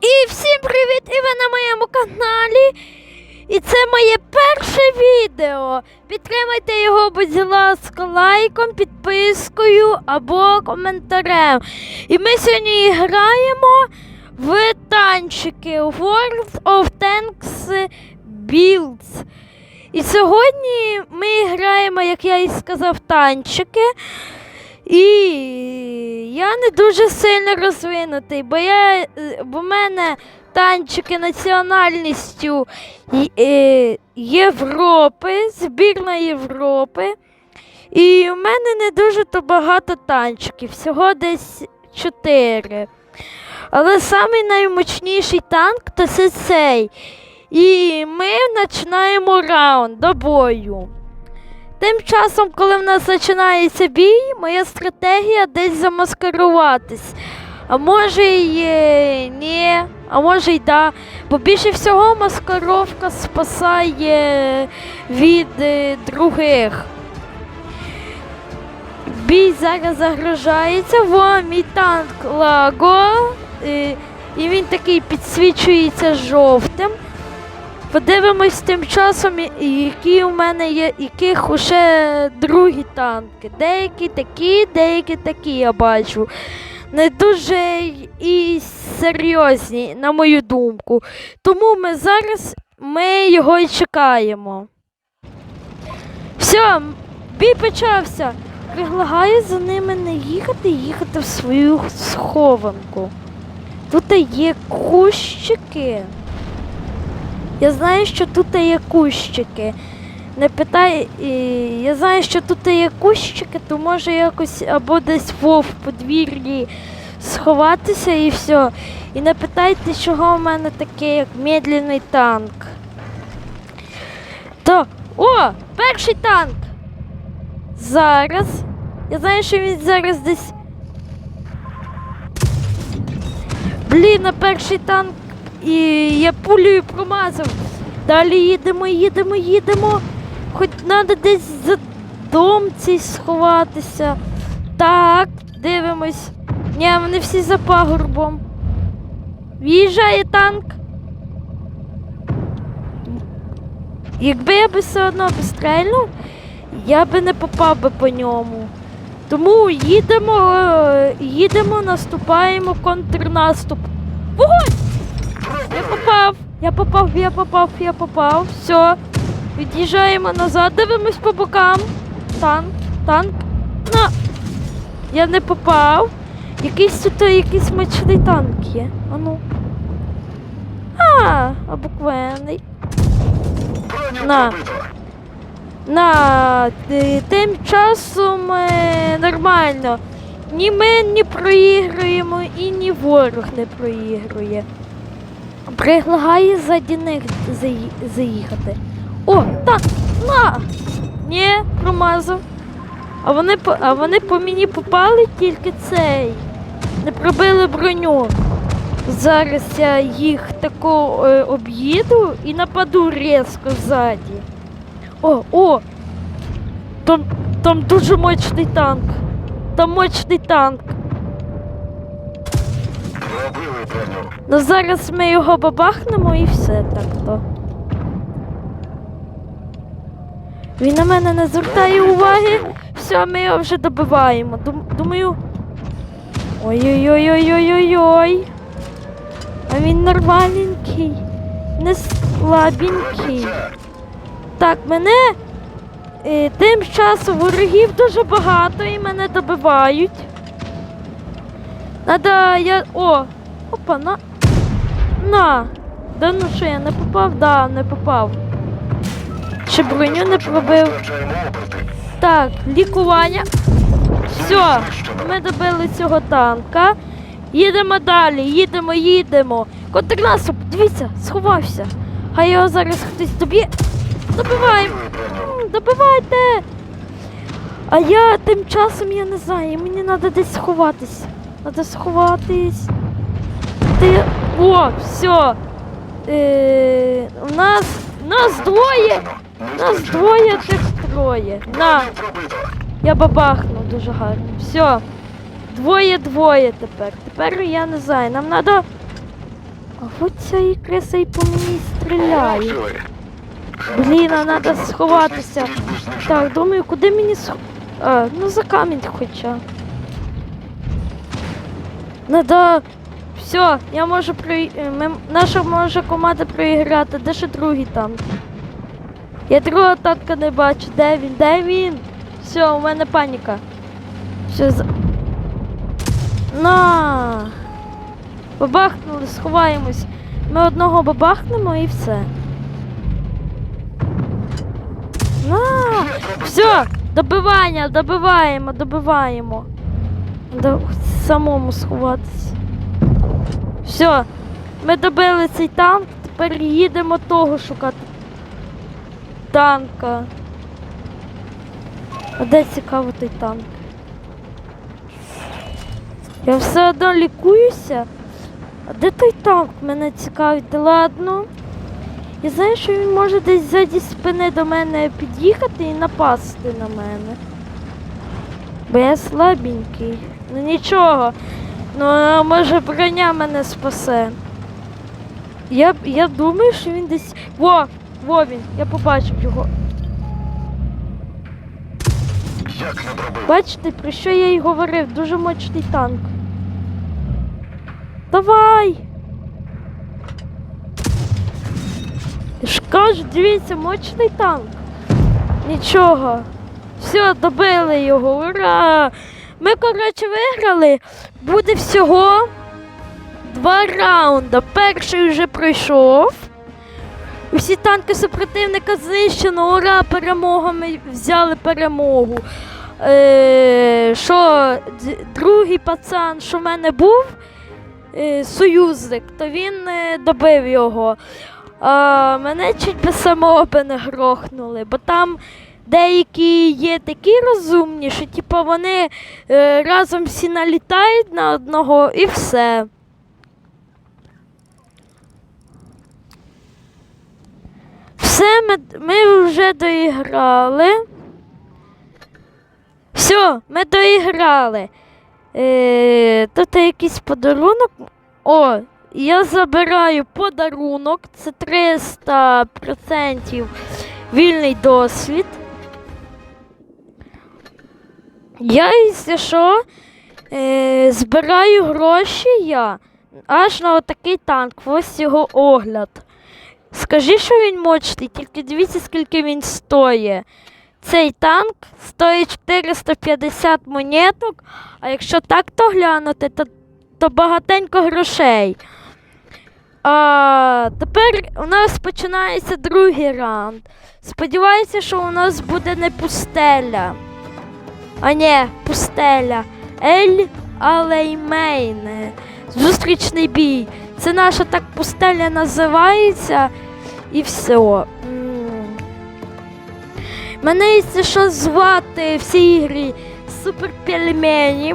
І всім привіт! І ви на моєму каналі. І це моє перше відео. Підтримайте його, будь ласка, лайком, підпискою або коментарем. І ми сьогодні граємо в танчики World of Tanks Builds. І сьогодні ми граємо, як я і сказав, танчики. І я не дуже сильно розвинутий, бо я е, в мене танчики національністю е, Європи, збірна Європи. І в мене не дуже то багато танчиків, всього десь 4. Але самий наймощніший танк то це цей. І ми починаємо раунд до бою. Тим часом, коли в нас починається бій, моя стратегія десь замаскируватись. А може й е, ні, а може й да. Бо більше всього маскировка спасає від е, других. Бій зараз загрожається. Во мій танк Лаго. е, І він такий підсвічується жовтим. Подивимось тим часом, які у мене є, яких уже другі танки. Деякі такі, деякі такі я бачу. Не дуже і серйозні, на мою думку. Тому ми зараз ми його і чекаємо. Все, бій почався. Предлагаю за ними не їхати, їхати в свою схованку. Тут є кущики. Я знаю, що тут є кущики. Не питай, я знаю, що тут є кущики, то може якось або десь вов подвір'ї сховатися і все. І не питайте, чого в мене таке, як медленний танк. То, о, перший танк! Зараз. Я знаю, що він зараз десь. Блін, на перший танк і я пулею промазав. Далі їдемо, їдемо, їдемо. Хоч треба десь за дом цей сховатися. Так, дивимось. Ні, вони всі за пагорбом. В'їжджає танк. Якби я би все одно пострельнув, я би не попав би по ньому. Тому їдемо, е, їдемо, наступаємо контрнаступ. Вогонь! Я попав, я попав, я попав. Все. Від'їжджаємо назад, дивимось по бокам. Танк, танк. На! Я не попав. Якийсь тут якийсь мечний танк є. Ану. А, обикновений. На. На тим часом е, нормально. Ні ми не проігруємо і ні ворог не проігрує. Предлагає заді них заїхати. О, так, на! Ні, промазав. А вони, а вони по мені попали тільки цей. Не пробили броню. Зараз я їх тако е, об'їду і нападу різко ззаді. О, о! Там, там дуже мощний танк. Там мощний танк. Ну зараз ми його бабахнемо і все так то. Він на мене не звертає уваги. Все, ми його вже добиваємо. Дум- Думаю. Ой-ой-ой-ой-ой-ой-ой. А він нормальненький. Не слабенький. Так, мене е, тим часом ворогів дуже багато і мене добивають. Надо я. О! Опа, на. На! Да ну що, я не попав? Да, не попав. Ще броню не пробив. Так, лікування. Все, ми добили цього танка. Їдемо далі, їдемо, їдемо. Контрнаступ, дивіться, сховався. Хай його зараз хтось доб'є. Добиваємо. Добивайте! А я тим часом я не знаю, мені треба десь сховатись. Треба сховатись. Ти... О, все. У нас, нас двоє. Нас двоє тих троє. На, я бабахнув дуже гарно. Все. Двоє-двоє тепер. Тепер я не знаю. Нам треба. А от ця і криса і по мені стріляє. Блін, а треба сховатися. Так, думаю, куди мені сх... А, ну за камінь хоча. Надо. Все, я можу про... Ми... Наша може команда проіграти. Де ще другий танк? Я другого танка не бачу. Де він? Де він? Все, у мене паніка. Все за... На! Бабахнули, сховаємось. Ми одного бабахнемо і все. На! Все, добивання, добиваємо, добиваємо. До самому сховатися. Все, ми добили цей танк, тепер їдемо того шукати. Танка. А де цікаво той танк? Я все одно лікуюся. А де той танк? Мене цікавить. Ладно. Я знаю, що він може десь ззаді спини до мене під'їхати і напасти на мене. Бо я слабенький. Ну нічого. Ну, а може броня мене спасе. Я, я думаю, що він десь. Во! Во він! Я побачив його. Як не пробив? Бачите, про що я й говорив? Дуже мощний танк. Давай! Кажу, дивіться, мощний танк. Нічого. Все, добили його. Ура! Ми, коротше, виграли. Буде всього два раунди. Перший вже пройшов. Усі танки супротивника знищено. Ура! Перемога! Ми взяли перемогу. Е, що другий пацан, що в мене був, е, союзник, то він е, добив його. А мене чуть би самооби не грохнули, бо там деякі є такі розумні, що типу, вони е, разом всі налітають на одного і все. Все, ми, ми вже доіграли. Все, ми доіграли. Е, тут якийсь подарунок. О, я забираю подарунок. Це 300% вільний досвід. Я, якщо що, е, збираю гроші я аж на отакий танк. Ось його огляд. Скажи, що він мощний, тільки дивіться, скільки він стоїть. Цей танк стоїть 450 монеток, а якщо так то глянути, то, то багатенько грошей. А, тепер у нас починається другий раунд. Сподіваюся, що у нас буде не пустеля. А ні, пустеля. Ель Алеймейне. Зустрічний бій. Це наша так пустеля називається. І все. Мене, якщо що звати в цій ігрі Супер Пельмені.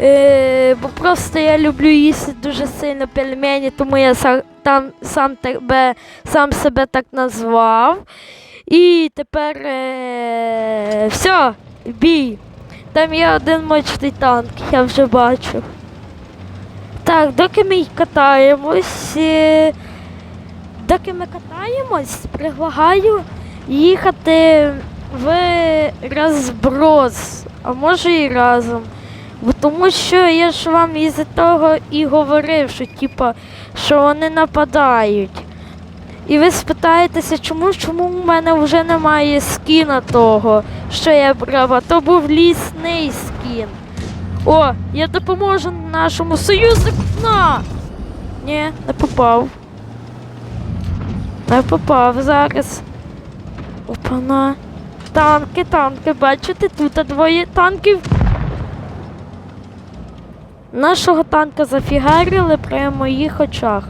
Е, бо просто я люблю їсти дуже сильно пельмені, тому я сам, там, сам, тебе, сам себе так назвав. І тепер е, все, бій. Там є один мощний танк, я вже бачу. Так, доки ми катаємось. Е, доки ми катаємось, предлагаю їхати в розброс, а може і разом. Тому що я ж вам із-за того і говорив, що типа, що вони нападають. І ви спитаєтеся, чому, чому в мене вже немає скіна того, що я брав, а то був лісний скін. О, я допоможу нашому союзнику. На! Ні, не попав. Не попав зараз. Опана. Танки, танки, бачите, тут двоє танків. Нашого танка зафігарили прямо в моїх очах.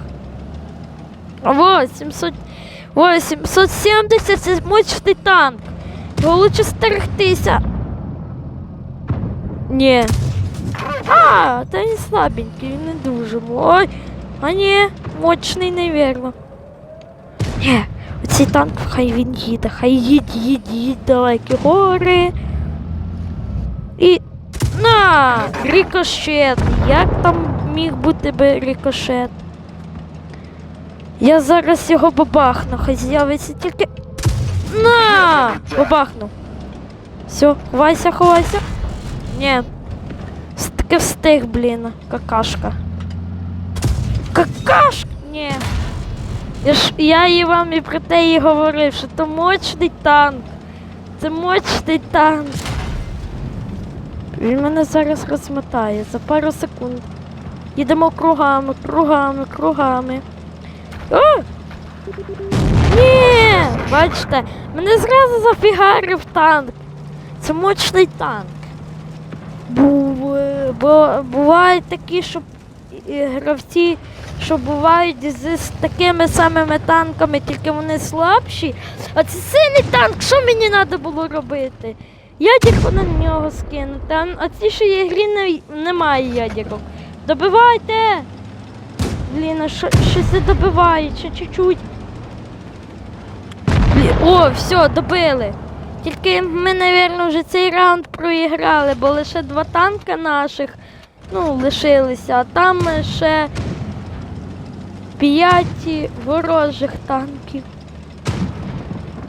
О, 700... О, 770 це мощний танк. Його лучше стерегтися. Ні. А, та він слабенький, він не дуже. Ой. А ні, мощний, невірно. Ні, оцей танк хай він їде, хай їдь, їдь, їдь, далекі гори. І. На! Рикошет! Як там міг бути би рикошет? Я зараз його бабахну, хай з'явиться тільки. На! Бабахну. Все, ховайся, ховайся. Ні. Таки встиг, блін, какашка. Какашка! Ні. Я ж я і вам і про те і говорив, що то мощний танк. Це мощний танк. Він мене зараз розмотає за пару секунд. Їдемо кругами, кругами, кругами. О! Ні! Бачите, мене зразу зафігарив танк. Це мощний танк. Бу- Бо бувають такі, що гравці, що бувають з, з такими самими танками, тільки вони слабші. А це сильний танк, що мені треба було робити? Ядерку на нього скинути, а, ці що є грі не, немає ядерок. Добивайте! Блін, а що, не добиває, ще чуть-чуть. О, все, добили. Тільки ми, мабуть, вже цей раунд проіграли, бо лише два танка наших ну, лишилися, а там ще п'ять ворожих танків.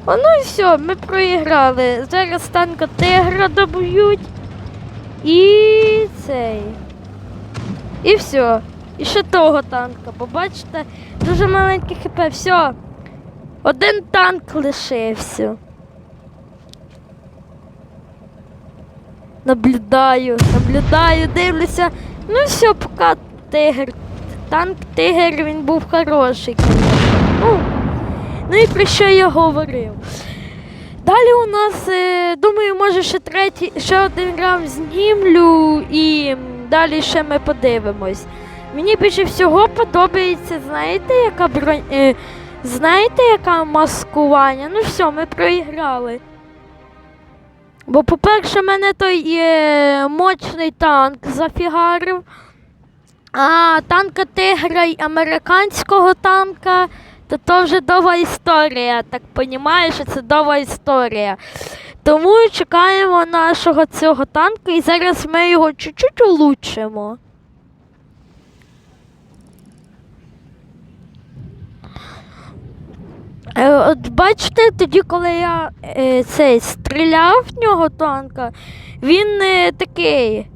О, ну і все, ми проіграли. Зараз танка тигра доб'ють. І цей. І все. І ще того танка. Побачите, дуже маленький хп. Все. Один танк лишився. Наблюдаю, наблюдаю, дивлюся. Ну все, поки тигр. Танк тигр, він був хороший. Ну, ну і про що я говорив. Далі у нас, е, думаю, може ще третій, ще один раунд знімлю і далі ще ми подивимось. Мені більше всього подобається, знаєте, яка бронь. Е, знаєте, яка маскування? Ну все, ми проіграли. Бо, по-перше, мене той е, мощний танк зафігарив. А танка тигра й американського танка, то то вже довга історія. Так що це довга історія. Тому чекаємо нашого цього танка і зараз ми його чуть-чуть улучшимо. От бачите, тоді, коли я е, цей стріляв в нього танка, він е, такий